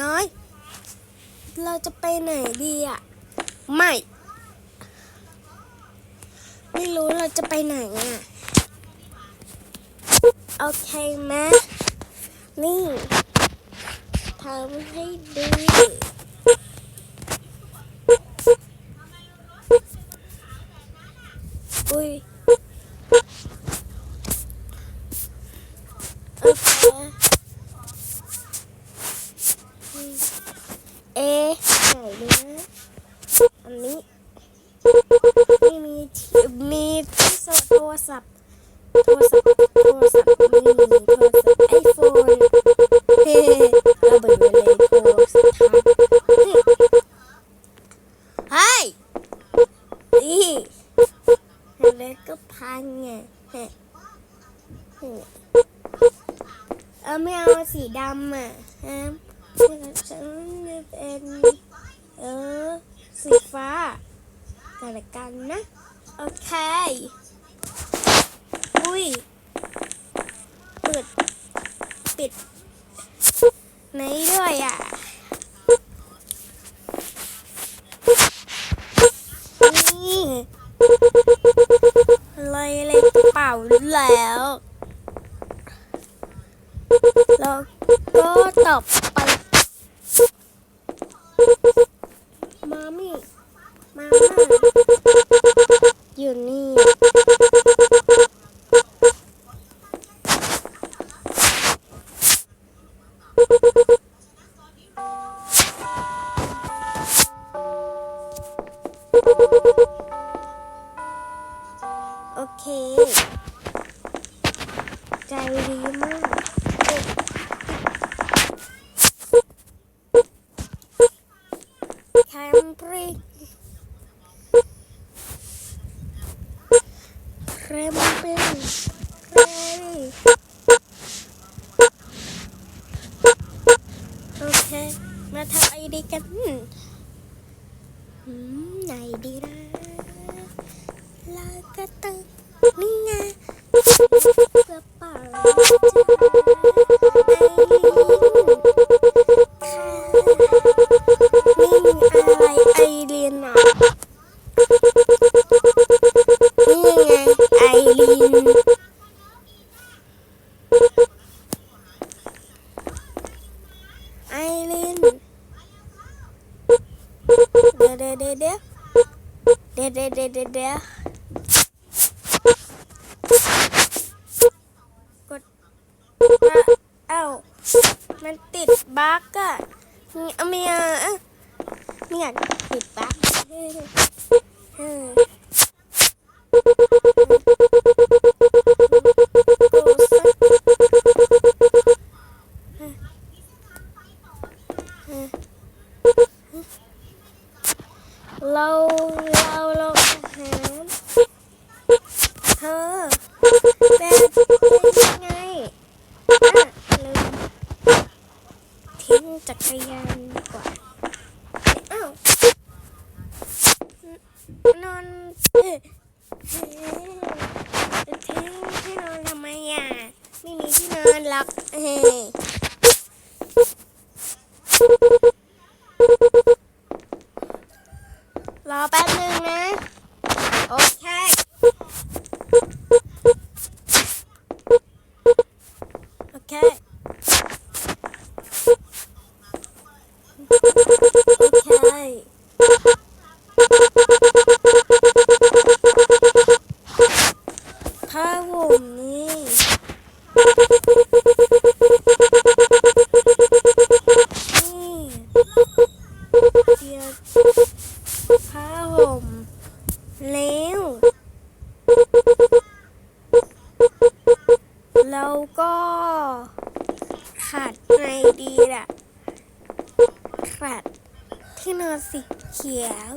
น้อย เราจะไปไหนดีอะ ไม่ ไม่รู้เราจะไปไหนอะ โอเคไหมนี่ทำให้ดูอุ้ยโอเคเอะไหนดีนะอันนี้นี่มีที่มีที่โทรศัพท์ โทรศัพท์โทรศัพท์ไม่มีโทรศัพท์ไอโฟนเฮ้ระเบิดไปเลยโทรศัพท์เฮ้ยนี่แล้วก็พังไงเฮ้เออไม่เอาสีดำอะฮะฉันเป็นเออสีฟ้ากันละกันนะ โอเค ยเปิดปิดไหนด้วยอะนี่อะไรอะไรกระเป๋าแล้วแล้วก็ต่อไปมามี่มาม่าอยู่นี่ ใจดีมาก ดี๋ยวเดี๋ยวเดี๋ยวเดี๋ยวเดะกดเอ้ามันติดบั๊กอะมีเอาเมียอะไม่อยากติดบั๊ก ทิ้งจักรยานดีกว่าอ้าวนอนเออทิ้งที่นอนทำไมอะไม่มีที่นอนหรอกเฮ้รอแป๊บนึงนะ โอเค โอเค โอเคผ้าห่มนี่นี่เดี๋ยว ที่นอนสีเขียว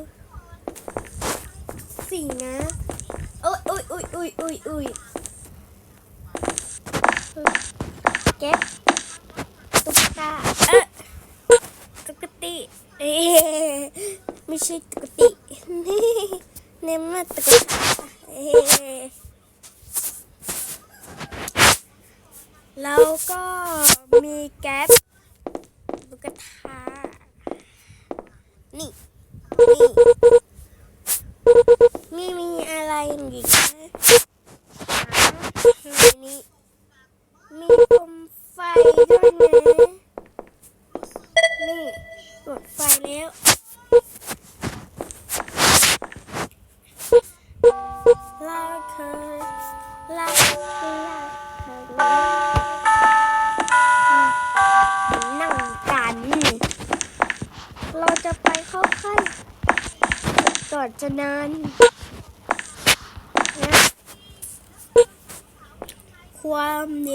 สีนะอุ้ยอุ้ยอุ้ยอุ้ยอุ้ยอุ้ยเก็บตุ๊กตาเอ๊ะตุ๊กติเอ๊ะไม่ใช่ตุ๊กติเนมมาตุ๊กตาเอ๊ะแล้วก็มีแก๊ปตุ๊กตา นี่ นี่มีอะไรอีกนะในนี้มีลมไฟด้วย จะนานนะความเย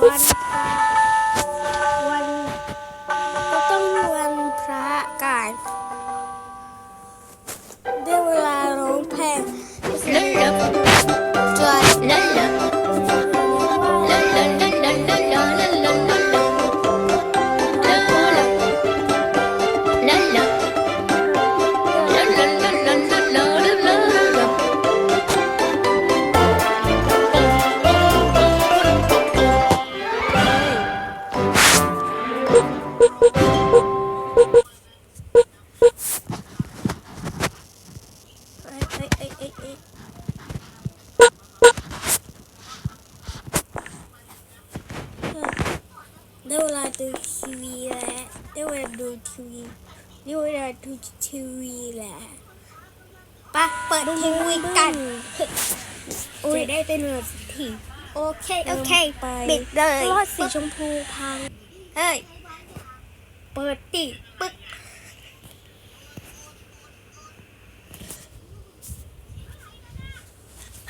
วันวัน เอ้ยเอ้ยเอ้ยเอ้ยเอ้ยได้เวลาดูทีวีแล้วได้เวลาดูทีวีได้เวลาดูทีวีแล้วปะเปิดทีวีกันจะได้เป็นเวลาทีโอเค โอเคไปปิดเลยรอดสีชมพูพังเฮ้ย เปิดดิปึ๊ก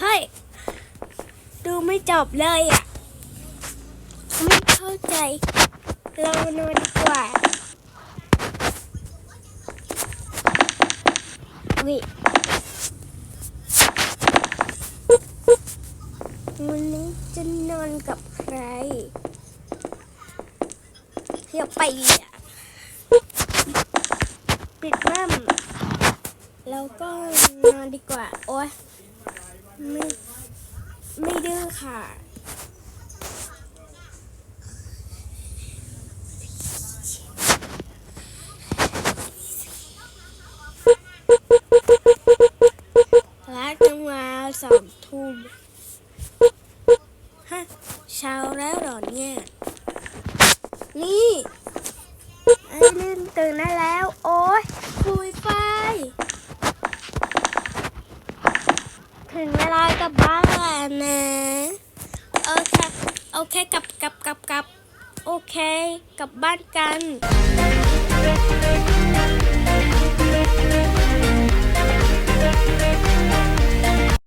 เฮ้ย ดู ไม่จบเลยอะไม่เข้าใจ เรานอนดีกว่าวิวันนี้จะนอนกับใครอย่าไปอะปิดม่านแล้วก็นอนดีกว่า โอ๊ยไม่ ไม่ดื้อค่ะ รักจังวาสองทุ่ ถึงเวลากลับบ้านแล้วนะโอเคโอเคกลับกลับกลับกลับโอเคกลับบ้านกัน